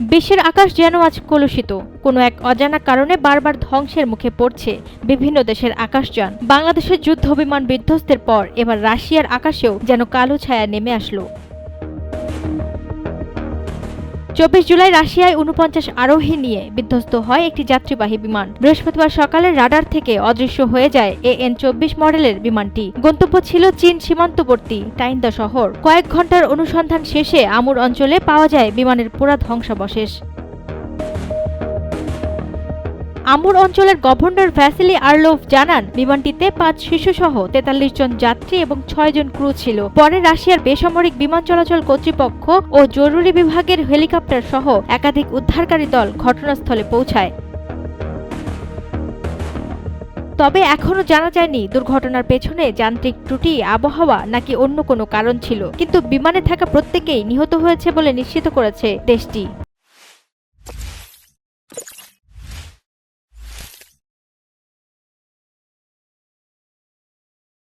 বিশ্বের আকাশ যেন আজ কলুষিত। কোনো এক অজানা কারণে বারবার ধ্বংসের মুখে পড়ছে বিভিন্ন দেশের আকাশযান। বাংলাদেশের যুদ্ধ বিমান বিধ্বস্তের পর এবার রাশিয়ার আকাশেও যেন কালো ছায়া নেমে আসলো। চব্বিশ জুলাই রাশিয়ায় উনপঞ্চাশ আরোহী নিয়ে বিধ্বস্ত হয় একটি যাত্রীবাহী বিমান। বৃহস্পতিবার সকালে রাডার থেকে অদৃশ্য হয়ে যায় এ এন চব্বিশ মডেলের বিমানটি। গন্তব্য ছিল চীন সীমান্তবর্তী টাইন্দা শহর কয়েক ঘণ্টার অনুসন্ধান শেষে আমুর অঞ্চলে পাওয়া যায় বিমানের পুরা ধ্বংসাবশেষ আমুর অঞ্চলের গভর্নর ভ্যাসিলি আর্লোভ জানান, বিমানটিতে পাঁচ শিশুসহ তেতাল্লিশ জন যাত্রী এবং ছয় জন ক্রু ছিল। পরে রাশিয়ার বেসামরিক বিমান চলাচল কর্তৃপক্ষ ও জরুরি বিভাগের হেলিকপ্টার সহ একাধিক উদ্ধারকারী দল ঘটনাস্থলে পৌঁছায়। তবে এখনও জানা যায়নি দুর্ঘটনার পেছনে যান্ত্রিক ত্রুটি, আবহাওয়া নাকি অন্য কোনো কারণ ছিল। কিন্তু বিমানে থাকা প্রত্যেকেই নিহত হয়েছে বলে নিশ্চিত করেছে দেশটি।